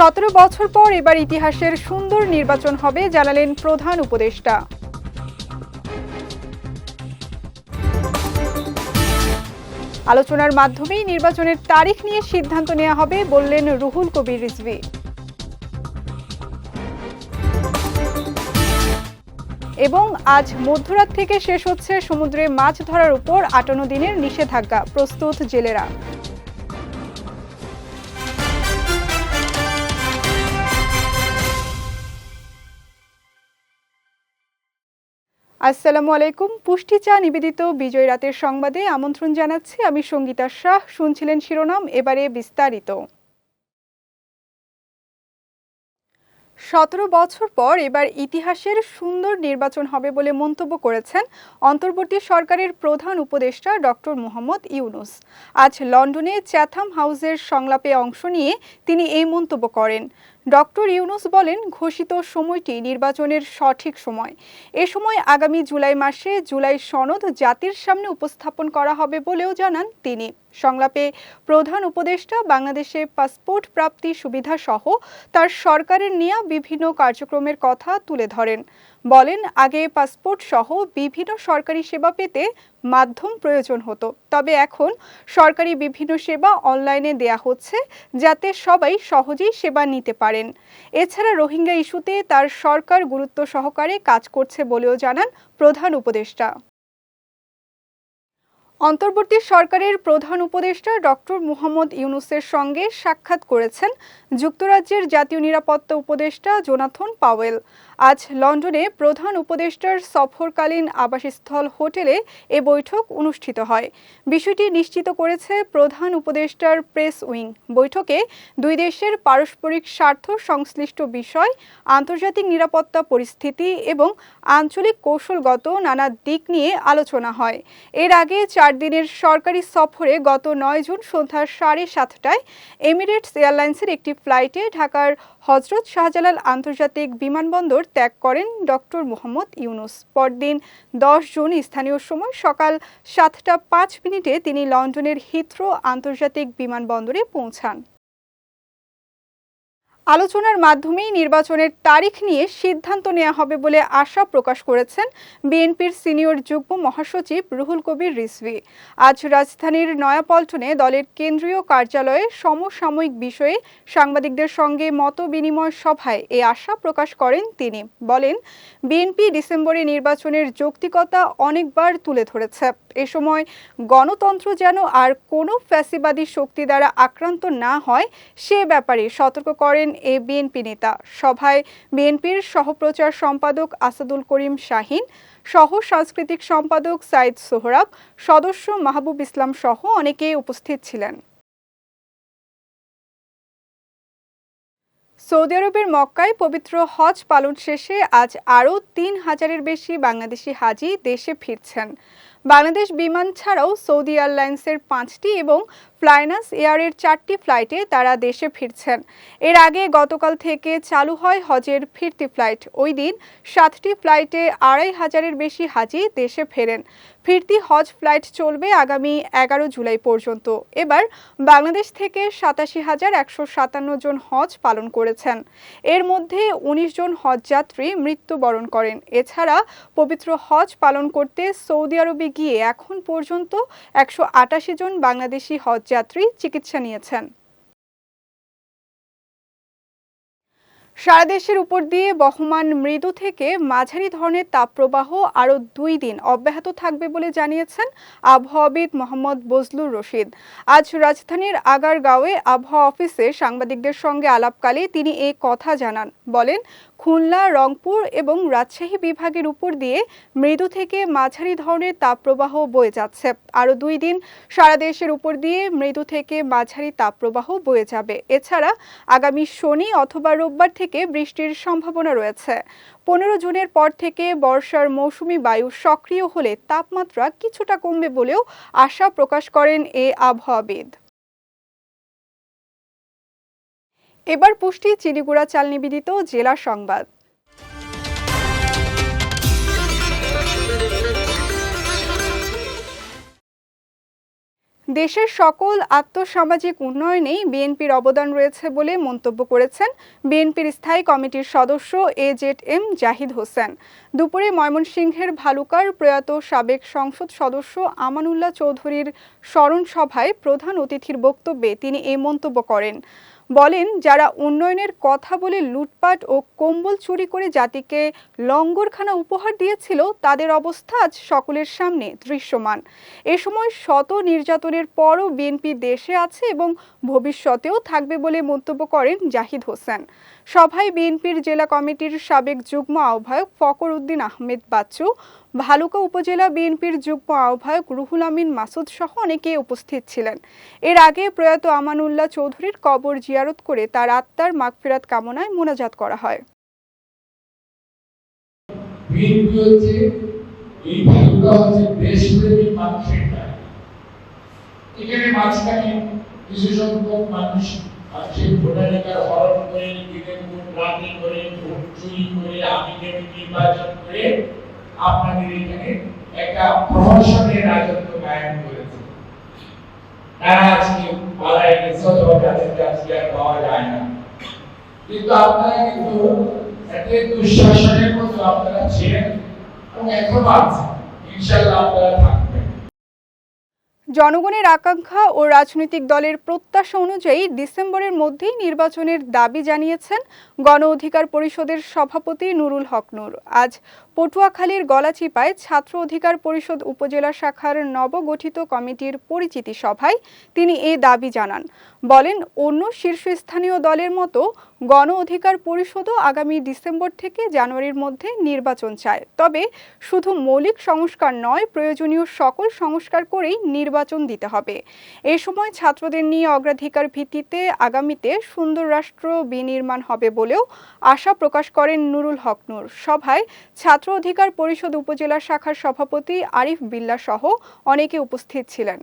সতেরো বছর পর এবার ইতিহাসের সুন্দর নির্বাচন হবে, জানালেন প্রধান উপদেষ্টা। আলোচনার মাধ্যমেই নির্বাচনের তারিখ নিয়ে সিদ্ধান্ত নেওয়া হবে, বললেন রুহুল কবির রিজভি। এবং আজ মধ্যরাত থেকে শেষ হচ্ছে সমুদ্রে মাছ ধরার উপর আটান্ন দিনের নিষেধাজ্ঞা, প্রস্তুত জেলেরা। আসসালামু আলাইকুম। পুষ্টি চা নিবেদিত বিজয় রাতের সংবাদে আমন্ত্রণ জানাচ্ছি। আমি সঙ্গীতা শাহ। শুনছিলেন শিরোনাম, এবারে বিস্তারিত। সতেরো বছর পর এবার ইতিহাসের সুন্দর নির্বাচন হবে বলে মন্তব্য করেছেন অন্তর্বর্তী সরকারের প্রধান উপদেষ্টা ডক্টর মোহাম্মদ ইউনুস। আজ লন্ডনে চ্যাথাম হাউসের সংলাপে অংশ নিয়ে তিনি এই মন্তব্য করেন। ডক্টর ইউনুস বলেন, ঘোষিত সময়টি নির্বাচনের সঠিক সময়। এ সময় আগামী জুলাই মাসে জুলাই সনদ জাতির সামনে উপস্থাপন করা হবে বলেও জানান তিনি। সংলাপে প্রধান উপদেষ্টা বাংলাদেশে পাসপোর্ট প্রাপ্তি সুবিধা সহ তার সরকারের নেওয়া বিভিন্ন কার্যক্রমের কথা তুলে ধরেন। বলেন, আগে পাসপোর্ট সহ বিভিন্ন সরকারি সেবা পেতে মাধ্যম প্রয়োজন হতো। তবে এখন সরকারি বিভিন্ন সেবা অনলাইনে দেয়া হচ্ছে, যাতে সবাই সহজেই সেবা নিতে পারেন। এছাড়া রোহিঙ্গা ইস্যুতে তার সরকার গুরুত্ব সহকারে কাজ করছে বলেও জানান প্রধান উপদেষ্টা। অন্তর্বর্তী সরকারের প্রধান উপদেষ্টা ডক্টর মুহাম্মদ ইউনুসের সঙ্গে সাক্ষাৎ করেছেন যুক্তরাজ্যের জাতীয় নিরাপত্তা উপদেষ্টা জোনাথন পাওয়েল। আজ লন্ডনে প্রধান উপদেষ্টার সফরকালীন আবাসস্থল হোটেলে এ বৈঠক অনুষ্ঠিত হয়। বিষয়টি নিশ্চিত করেছে প্রধান উপদেষ্টার প্রেস উইং। বৈঠকে দুই দেশের পারস্পরিক স্বার্থ সংশ্লিষ্ট বিষয়, আন্তর্জাতিক নিরাপত্তা পরিস্থিতি এবং আঞ্চলিক কৌশলগত নানা দিক নিয়ে আলোচনা হয়। এর আগে চার দিনের সরকারি সফরে গত নয় জুন সন্ধ্যা সাড়ে সাতটায় এমিরেটস এয়ারলাইন্সের একটি ফ্লাইটে ঢাকার হজরত শাহজালাল আন্তর্জাতিক বিমানবন্দর ত্যাগ করেন ডক্টর মোহাম্মদ ইউনুস। পরদিন দশ জুন স্থানীয় সময় সকাল সাতটা পাঁচ মিনিটে তিনি লন্ডনের হিথ্রো আন্তর্জাতিক বিমানবন্দরে পৌঁছান। আলোচনার মাধ্যমেই নির্বাচনের তারিখ নিয়ে সিদ্ধান্ত নেওয়া হবে বলে আশা প্রকাশ করেছেন বিএনপির সিনিয়র যুগ্ম মহাসচিব রুহুল কবির রিজভি। আজ রাজধানীর নয়াপল্টনে দলের কেন্দ্রীয় কার্যালয়ে সমসাময়িক বিষয়ে সাংবাদিকদের সঙ্গে মত বিনিময় সভায় এ আশা প্রকাশ করেন তিনি। বলেন, বিএনপি ডিসেম্বরে নির্বাচনের যৌক্তিকতা অনেকবার তুলে ধরেছে। এ সময় গণতন্ত্র যেন আর কোনো ফ্যাসিবাদী শক্তি দ্বারা আক্রান্ত না হয়, সে ব্যাপারে সতর্ক করেন এ বিএনপি নেতা। সভায় বিএনপির সহপ্রচার সম্পাদক আসাদুল করিম শাহিন, সহ সাংস্কৃতিক সম্পাদক সাইদ সোহরাব, সদস্য মাহবুব ইসলাম সহ অনেকে উপস্থিত ছিলেন। সৌদি আরবের মক্কায় পবিত্র হজ পালন শেষে আজ আরও তিন হাজারের বেশি বাংলাদেশি হাজি দেশে ফিরছেন। বাংলাদেশ বিমান ছাড়াও সৌদি এয়ারলাইন্সের পাঁচটি এবং ফ্লাইনাস এয়ারের চারটি ফ্লাইটে তারা দেশে ফিরছেন। এর আগে গতকাল থেকে চালু হয় হজের ফিরতি ফ্লাইট। ওই দিন সাতটি ফ্লাইটে আড়াই হাজারের বেশি হাজি দেশে ফেরেন। ফিরতি হজ ফ্লাইট চলবে আগামী এগারো জুলাই পর্যন্ত। এবার বাংলাদেশ থেকে সাতাশি হাজার একশো সাতান্ন জন হজ পালন করেছেন। এর মধ্যে উনিশ জন হজযাত্রী মৃত্যুবরণ করেন। এছাড়া পবিত্র হজ পালন করতে সৌদি আরবে গিয়ে এখন পর্যন্ত একশো আটাশি জন বাংলাদেশি হজযাত্রী চিকিৎসা নিয়েছেন। সারা দেশের উপর দিয়ে বহমান মৃদু থেকে মাঝারি ধরনের তাপপ্রবাহ আরও দুই দিন অব্যাহত থাকবে বলে জানিয়েছেন আবহাওয়াবিদ মোহাম্মদ বজলুর রশিদ। আজ রাজধানীর আগারগাঁওয়ে আবহাওয়া অফিসে সাংবাদিকদের সঙ্গে আলাপকালে তিনি এই কথা জানান। বলেন খুলনা, রংপুর এবং রাজশাহী বিভাগের উপর দিয়ে মৃদু থেকে মাঝারি ধরনের তাপপ্রবাহ বয়ে যাচ্ছে। আরও দুই দিন সারা দেশের উপর দিয়ে মৃদু থেকে মাঝারি তাপপ্রবাহ বয়ে যাবে। এছাড়া আগামী শনি অথবা রোববার থেকে বৃষ্টির সম্ভাবনা রয়েছে। পনেরো জুনের পর থেকে বর্ষার মৌসুমি বায়ু সক্রিয় হলে তাপমাত্রা কিছুটা কমবে বলেও আশা প্রকাশ করেন এ আবহাওয়াবিদ। এবার পুষ্টি, চিনিগুড়া চাল নিবেদিত জেলা সংবাদ। দেশের সকল আত্মসামাজিক উন্নয়নেই বিএনপির অবদান রয়েছে বলে মন্তব্য করেছেন বিএনপির স্থায়ী কমিটির সদস্য A Z M Zahid Hossain. দুপুরে ময়মনসিংহের ভালুকার প্রয়াত সাবেক সংসদ সদস্য আমানুল্লাহ চৌধুরীর স্মরণ সভায় প্রধান অতিথির বক্তব্যে তিনি এই মন্তব্য করেন। বলেন, যারা উন্নয়নের কথা বলে লুটপাট ও কম্বল চুরি করে জাতিকে লঙ্গরখানা উপহার দিয়েছিল, তাদের অবস্থা আজ সকলের সামনে দৃশ্যমান। এ সময় শত নির্যাতনের পরও বিএনপি দেশে আছে এবং ভবিষ্যতেও থাকবে বলে মন্তব্য করেন জাহিদ হোসেন। সভায় বিএনপির জেলা কমিটির সাবেক যুগ্ম আহ্বায়ক ফকর উদ্দিন আহমেদ বাচ্চু ভালুকা উপজেলা বিএনপির যুগ্ম আহ্বায়ক রুহুল আমিন মাসুদ সহ অনেকে উপস্থিত ছিলেন। এর আগে প্রয়াত আমানুল্লাহ চৌধুরীর কবর জিয়ারত করে তার আত্মার মাগফিরাত কামনায় মোনাজাত করা হয়। আমি নির্বাচন করে আপনাদের এখানে একটা প্রহসনের রাজত্ব কায়েম করেছে। তারা আজকে পালায় গেছে, অথবা তাদেরকে আজকে আর পাওয়া যায় না। কিন্তু আপনারা কিন্তু একটা দুঃশাসনের মতো আপনারা ছিলেন এবং এখনও আছেন। ইনশাল্লাহ আপনারা থাকবেন। জনগণের আকাঙ্ক্ষা ও রাজনৈতিক দলের প্রত্যাশা অনুযায়ী ডিসেম্বরের মধ্যেই নির্বাচনের দাবি জানিয়েছেন গণ অধিকার পরিষদের সভাপতি নুরুল হক নূর। আজ পটুয়াখালীর গলাচিপায় ছাত্র অধিকার পরিষদ উপজেলা শাখার নবগঠিত কমিটির পরিচিতি সভায় তিনি এই দাবি জানান। বলেন, অন্য শীর্ষস্থানীয় দলের মতো গণ অধিকার পরিষদও আগামী ডিসেম্বর থেকে জানুয়ারির মধ্যে নির্বাচন চায়। তবে শুধু মৌলিক সংস্কার নয়, প্রয়োজনীয় সকল সংস্কার করেই নির্বাচন দিতে হবে। এ সময় ছাত্রদের নিয়ে অগ্রাধিকার ভিত্তিতে আগামীতে সুন্দর রাষ্ট্র বিনির্মাণ হবে বলেও আশা প্রকাশ করেন নুরুল হক নূর। সভায় ছাত্র অধিকার পরিষদ উপজেলা শাখার সভাপতি আরিফ বিল্লা সহ অনেকে উপস্থিত ছিলেন।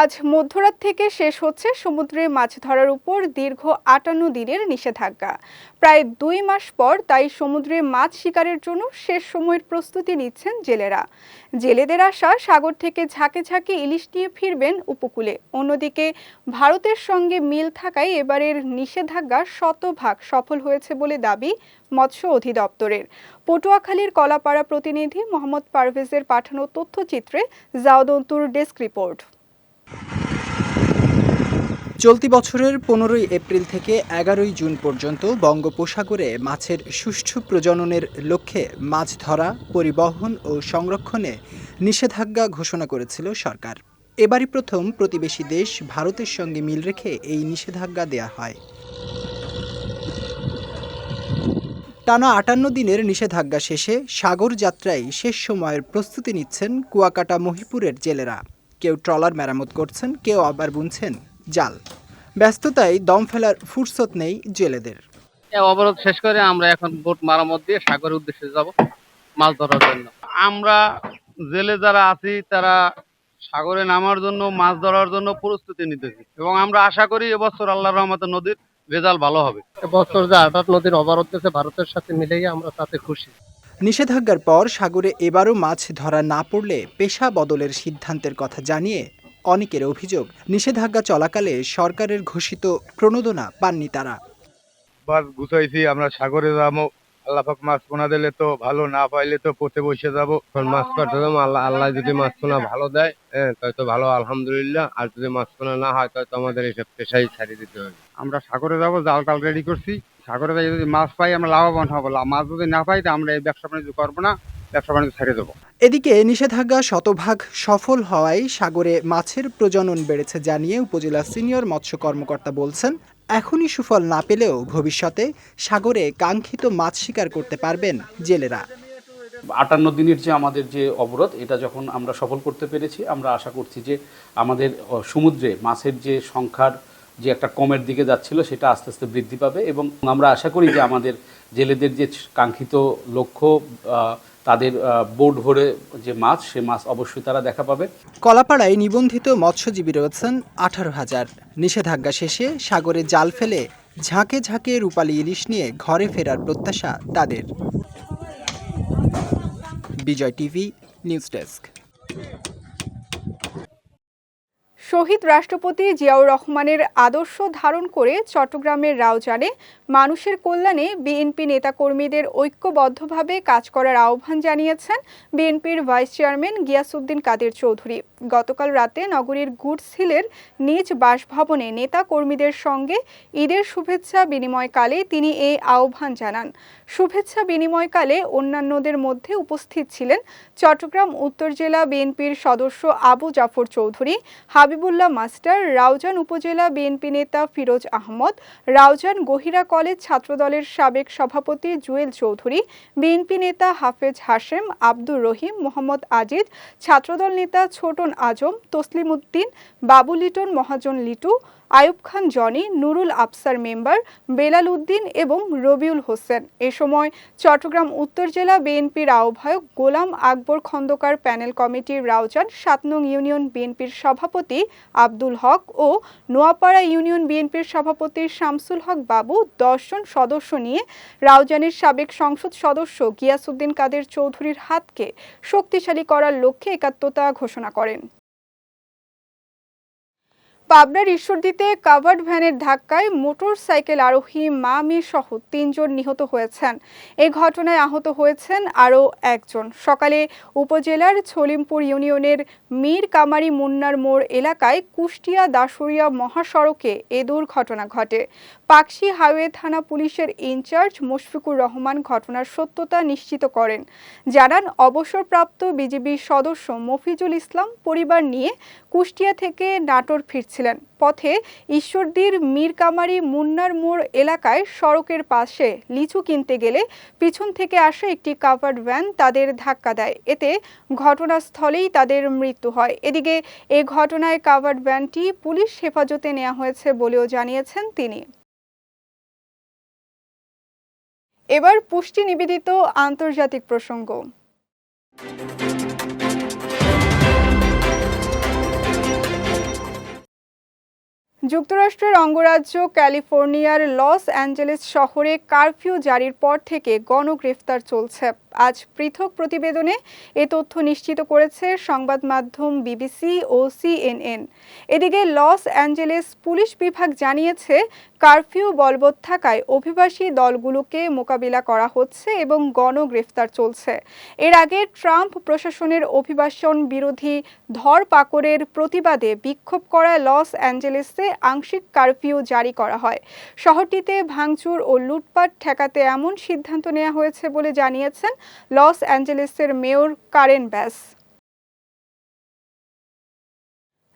আজ মধ্যরাত থেকে শেষ হচ্ছে সমুদ্রে মাছ ধরার উপর দীর্ঘ আটান্ন দিনের নিষেধাজ্ঞা। প্রায় দুই মাস পর তাই সমুদ্রে মাছ শিকারের জন্য শেষ সময়ের প্রস্তুতি নিচ্ছেন জেলেরা। জেলেদের আশা সাগর থেকে ঝাঁকে ঝাঁকে ইলিশ নিয়ে ফিরবেন উপকূলে। অন্যদিকে ভারতের সঙ্গে মিল থাকায় এবারের নিষেধাজ্ঞা শতভাগ সফল হয়েছে বলে দাবি মৎস্য অধিদপ্তরের। পটুয়াখালীর কলাপাড়া প্রতিনিধি মোহাম্মদ পারভেজের পাঠানো তথ্যচিত্রে জাওদন্তুর ডেস্ক রিপোর্ট। চলতি বছরের পনেরোই এপ্রিল থেকে এগারোই জুন পর্যন্ত বঙ্গোপসাগরে মাছের সুষ্ঠু প্রজননের লক্ষ্যে মাছ ধরা, পরিবহন ও সংরক্ষণে নিষেধাজ্ঞা ঘোষণা করেছিল সরকার। এবারই প্রথম প্রতিবেশী দেশ ভারতের সঙ্গে মিল রেখে এই নিষেধাজ্ঞা দেয়া হয়। টানা আটান্ন দিনের নিষেধাজ্ঞা শেষে সাগর যাত্রায় শেষ সময়ের প্রস্তুতি নিচ্ছেন কুয়াকাটা মহিপুরের জেলেরা। কেউ ট্রলার মেরামত করছেন কেউ আবার বুনছেন জাল। ব্যস্ততায় দম ফেলার ফুরসত নেই জেলেদের। অবরোধ শেষ করে আমরা এখন বোট মারামত দিয়ে সাগরের উদ্দেশ্যে যাব মাছ ধরার জন্য। আমরা জেলে যারা আছি তারা সাগরে নামার জন্য মাছ ধরার জন্য প্রস্তুতি নিতেছি এবং আমরা আশা করি এবছর আল্লাহ রহমতে নদীর রেজাল্ট ভালো হবে। এবছর যে আটাট নদীর অবরোধ ভারতের সাথে মিলেই আমরা তাতে খুশি। নিষেধাজ্ঞার পর সাগরে এবারও মাছ ধরা না পড়লে পেশা বদলের সিদ্ধান্তের কথা জানিয়ে অনেকের অভিযোগ নিষেধাজ্ঞা চলাকালে সরকারের ঘোষিত প্রণোদনা পাননি তারা। বাস গুছাইছি আমরা সাগরে যাব আল্লাহ পাক মাছ পোনা দিলে তো ভালো না পাইলে তো পথে বসে যাব। মাছ কাটতে যাব আল্লাহ আল্লাহ যদি মাছ পোনা ভালো দেয় হ্যাঁ তাই তো ভালো আলহামদুলিল্লাহ। আর যদি মাছ পোনা না হয় তাহলে তো আমাদের এইসব পেশাই ছাড়িয়ে দিতে হবে। আমরা সাগরে যাব জাল টাল রেডি করছি সাগরে যাই যদি মাছ পাই আমরা লাভবান হব। মাছ যদি না পাই তো আমরা এই ব্যবসা বাণিজ্য করব না ব্যবসা বাণিজ্য ছেড়ে দেবো। এদিকে নিষেধাজ্ঞা শতভাগ সফল হওয়ায় সাগরে মাছের প্রজনন বেড়েছে জানিয়ে উপজেলা সিনিয়র মৎস্য কর্মকর্তা বলছেন এখনই সুফল না পেলেও ভবিষ্যতে সাগরে কাঙ্ক্ষিত মাছ শিকার করতে পারবেন জেলেরা। আটান্ন দিনের যে আমাদের যে অবরোধ এটা যখন আমরা সফল করতে পেরেছি আমরা আশা করছি যে আমাদের সমুদ্রে মাছের যে সংখ্যার যে একটা কমের দিকে যাচ্ছিল, সেটা আস্তে আস্তে বৃদ্ধি পাবে এবং আমরা আশা করি যে আমাদের জেলেদের যে কাঙ্ক্ষিত লক্ষ্য তাদের বোর্ড ভরে যে মাছ, সে মাছ অবশ্যই তারা দেখা পাবে। কলাপাড়ায় নিবন্ধিত মৎস্যজীবী রয়েছেন আঠারো হাজার। নিষেধাজ্ঞা শেষে সাগরে জাল ফেলে ঝাঁকে ঝাঁকে রূপালী ইলিশ নিয়ে ঘরে ফেরার প্রত্যাশা তাদের। Bijoy TV, news desk. শহীদ রাষ্ট্রপতি জিয়াউর রহমানের আদর্শ ধারণ করে চট্টগ্রামের রাউজানে মানুষের কল্যাণে বিএনপি নেতাকর্মীদের ঐক্যবদ্ধভাবে কাজ করার আহ্বান জানিয়েছেন বিএনপির ভাইস চেয়ারম্যান গিয়াসউদ্দিন কাদের চৌধুরী। গতকাল রাতে নগরীর গুডস হিলের নিজ বাসভবনে নেতা কর্মীদের সঙ্গে ঈদের শুভেচ্ছা বিনিময়কালে তিনি এই আহ্বান জানান। শুভেচ্ছা বিনিময়কালে অন্যান্যদের মধ্যে উপস্থিত ছিলেন চট্টগ্রাম উত্তর জেলা বিএনপির সদস্য আবু জাফর চৌধুরী, হাবিবুল্লাহ মাস্টার, রাউজান উপজেলা বিএনপি নেতা ফিরোজ আহমদ, রাউজান গহিরা কলেজ ছাত্রদলের সাবেক সভাপতি জুয়েল চৌধুরী, বিএনপি নেতা হাফেজ হাশেম, আব্দুর রহিম, মোহাম্মদ আজিজ, ছাত্রদল নেতা ছোটন আজম তসলিম উদ্দিন বাবু লিটন মহাজন লিটু আয়ুব খান, জনি নুরুল আফসার মেম্বার, বেলাল উদ্দিন এবং রবিউল হোসেন। এ সময় চট্টগ্রাম উত্তর জেলা বিএনপির আহ্বায়ক গোলাম আকবর খন্দকার প্যানেল কমিটির রাউজান, সাত নং ইউনিয়ন বিএনপির সভাপতি আব্দুল হক ও নোয়াপাড়া ইউনিয়ন বিএনপির সভাপতি শামসুল হক বাবু দশজন সদস্য নিয়ে রাউজানের সাবেক সংসদ সদস্য গিয়াসউদ্দিন কাদের চৌধুরীর হাতকে শক্তিশালী করার লক্ষ্যে একাত্মতা ঘোষণা করেন। পাবনার ঈশ্বরদীতে কাভার্ড ভ্যানের ধাক্কায় মোটর সাইকেল আরোহী মা মেয়ে সহ তিনজন নিহত হয়েছেন। এই ঘটনায় আহত হয়েছেন আরও একজন। সকালে উপজেলার ছলিমপুর ইউনিয়নের মীর কামারি মুন্নার মোড় এলাকায় কুষ্টিয়া দাসুরিয়া মহাসড়কে এ দুর্ঘটনা ঘটে। পাকশি হাইওয়ে থানা পুলিশের ইনচার্জ মুশফিকুর রহমান ঘটনার সত্যতা নিশ্চিত করেন। জানান, অবসরপ্রাপ্ত বিজিবি সদস্য মফিজুল ইসলাম পরিবার নিয়ে কুষ্টিয়া থেকে নাটোর ফিরছিলেন। পথে ঈশ্বরদীর মীরকামারি মুন্নার মোড় এলাকায় সড়কের পাশে লিচু কিনতে গেলে পিছন থেকে আসা একটি কাভার্ড ভ্যান তাদের ধাক্কা দেয়। এতে ঘটনাস্থলেই তাদের মৃত্যু হয়। এদিকে এ ঘটনায় কাভার্ড ভ্যানটি পুলিশ হেফাজতে নেওয়া হয়েছে বলেও জানিয়েছেন তিনি। এবার পুষ্টি নিবেদিত আন্তর্জাতিক প্রসঙ্গ। যুক্তরাষ্ট্রের অঙ্গরাজ্য ক্যালিফোর্নিয়ার লস অ্যাঞ্জেলেস শহরে কারফিউ জারির পর থেকে গণগ্রেফতার চলছে। আজ পৃথক প্রতিবেদনে এ তথ্য নিশ্চিত করেছে সংবাদ মাধ্যম বিবিসি ও সিএনএন। এদিকে লস অ্যাঞ্জেলেস পুলিশ বিভাগ জানিয়েছে, কারফিউ বলবৎ থাকায় অভিবাসী দলগুলোকে মোকাবিলা করা হচ্ছে এবং গণগ্রেফতার চলছে। এর আগে ট্রাম্প প্রশাসনের অভিবাসন বিরোধী ধরপাকড়ের প্রতিবাদে বিক্ষোভ করা লস অ্যাঞ্জেলেসে আংশিক কারফিউ জারি করা হয়। শহরটিতে ভাঙচুর ও লুটপাট ঠেকাতে এমন সিদ্ধান্ত নেওয়া হয়েছে বলে জানিয়েছেন লস অ্যাঞ্জেলেসের মেয়র কারেন ব্যাস।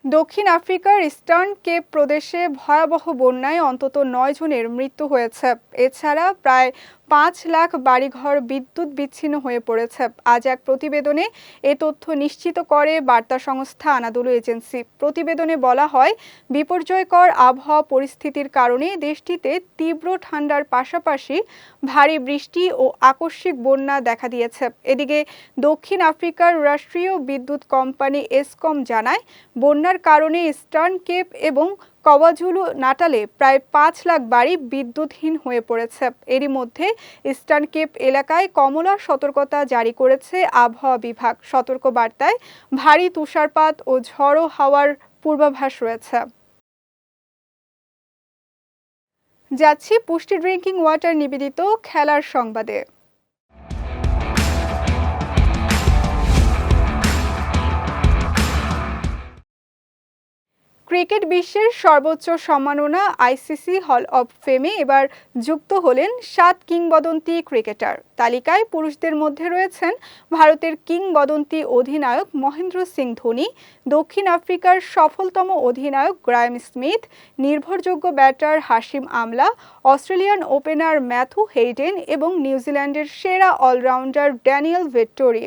দক্ষিণ আফ্রিকার ইস্টার্ন কেপ প্রদেশে ভয়াবহ বন্যায় অন্তত নয় জনের মৃত্যু হয়েছে। এছাড়া প্রায় পাঁচ লাখ বাড়িঘর বিদ্যুৎ বিচ্ছিন্ন হয়ে পড়েছে। আজ এক প্রতিবেদনে এ তথ্য নিশ্চিত করে বার্তা সংস্থা আনাদুলু এজেন্সি। প্রতিবেদনে বলা হয়, বিপর্যয়কর আবহাওয়া পরিস্থিতির কারণে দেশটিতে তীব্র ঠান্ডার পাশাপাশি ভারী বৃষ্টি ও আকস্মিক বন্যা দেখা দিয়েছে। এদিকে দক্ষিণ আফ্রিকার রাষ্ট্রীয় বিদ্যুৎ কোম্পানি এসকম জানায়, বন্যার কারণে ইস্টার্ন কেপ এবং কওয়াজুলু নাটালে প্রায় পাঁচ লাখ বাড়ি বিদ্যুৎহীন হয়ে পড়েছে। এরই মধ্যে ইস্টার্ন কেপ এলাকায় কমলা সতর্কতা জারি করেছে আবহাওয়া বিভাগ। সতর্ক বার্তায় ভারী তুষারপাত ও ঝড়ো হাওয়ার পূর্বাভাস রয়েছে। যাচ্ছি পুষ্টি ড্রিঙ্কিং ওয়াটার নিবেদিত খেলার সংবাদে। ক্রিকেট বিশ্বের সর্বোচ্চ সম্মাননা আইসিসি হল অব ফেমে এবার যুক্ত হলেন সাত কিংবদন্তি ক্রিকেটার। তালিকায় পুরুষদের মধ্যে রয়েছেন ভারতের কিংবদন্তি অধিনায়ক মহেন্দ্র সিং ধোনি, দক্ষিণ আফ্রিকার সফলতম অধিনায়ক গ্রায়াম স্মিথ, নির্ভরযোগ্য batter Hashim Amla, Australian opener Matthew Hayden এবং নিউজিল্যান্ডের সেরা অলরাউন্ডার ড্যানিয়েল ভেট্টোরি।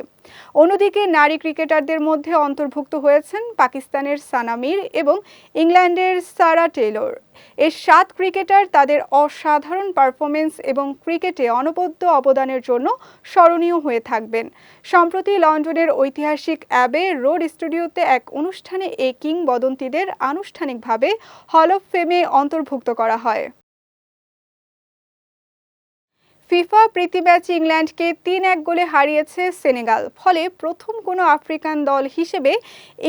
অন্যদিকে নারী ক্রিকেটারদের মধ্যে অন্তর্ভুক্ত হয়েছেন পাকিস্তানের সানামির এবং ইংল্যান্ডের সারা টেলর এই সাত ক্রিকেটার তাদের অসাধারণ পারফরমেন্স এবং ক্রিকেটে অনবদ্য অবদানের জন্য স্মরণীয় হয়ে থাকবেন। সম্প্রতি লন্ডনের ঐতিহাসিক অ্যাবে রোড স্টুডিওতে এক অনুষ্ঠানে এই কিংবদন্তিদের আনুষ্ঠানিকভাবে হল অফ ফেমে অন্তর্ভুক্ত করা হয়। ফিফা প্রীতি ম্যাচ ইংল্যান্ডকে তিন এক গোলে হারিয়েছে সেনেগাল। ফলে প্রথম কোনো আফ্রিকান দল হিসেবে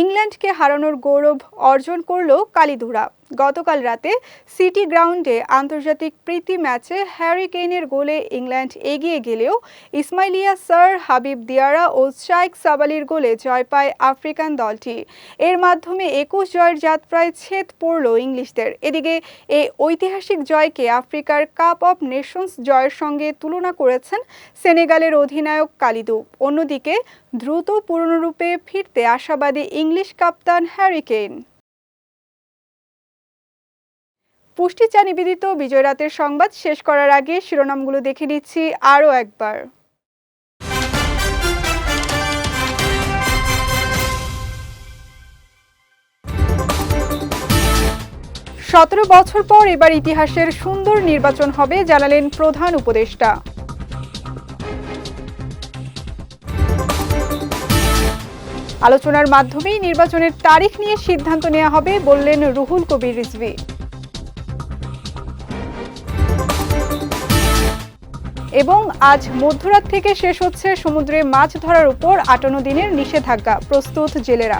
ইংল্যান্ডকে হারানোর গৌরব অর্জন করল কালিধুরা গতকাল রাতে সিটি গ্রাউন্ডে আন্তর্জাতিক প্রীতি ম্যাচে হ্যারি কেইনের গোলে ইংল্যান্ড এগিয়ে গেলেও ইসমাইলিয়া স্যার হাবিব দিয়ারা ও শাইক সাবালির গোলে জয় পায় আফ্রিকান দলটি। এর মাধ্যমে একুশ জয়ের যাত্রায় ছেদ পড়ল ইংলিশদের। এদিকে এই ঐতিহাসিক জয়কে আফ্রিকার কাপ অফ নেশনস জয়ের সঙ্গে তুলনা করেছেন সেনেগালের অধিনায়ক কালিদু। অন্যদিকে দ্রুত পূর্ণরূপে ফিরতে আশাবাদী ইংলিশ কাপ্তান হ্যারি পুষ্টি চা নিবেদিত, বিজয় রাতের সংবাদ শেষ করার আগে শিরোনামগুলো দেখে নিচ্ছি আরও একবার। সতেরো বছর পর এবার ইতিহাসের সুন্দর নির্বাচন হবে জানালেন প্রধান উপদেষ্টা। আলোচনার মাধ্যমেই নির্বাচনের তারিখ নিয়ে সিদ্ধান্ত নেওয়া হবে বললেন রুহুল কবির রিজভি। এবং আজ মধ্যরাত থেকে শেষ হচ্ছে সমুদ্রে মাছ ধরার উপর আটান্ন দিনের নিষেধাজ্ঞা প্রস্তুত জেলেরা।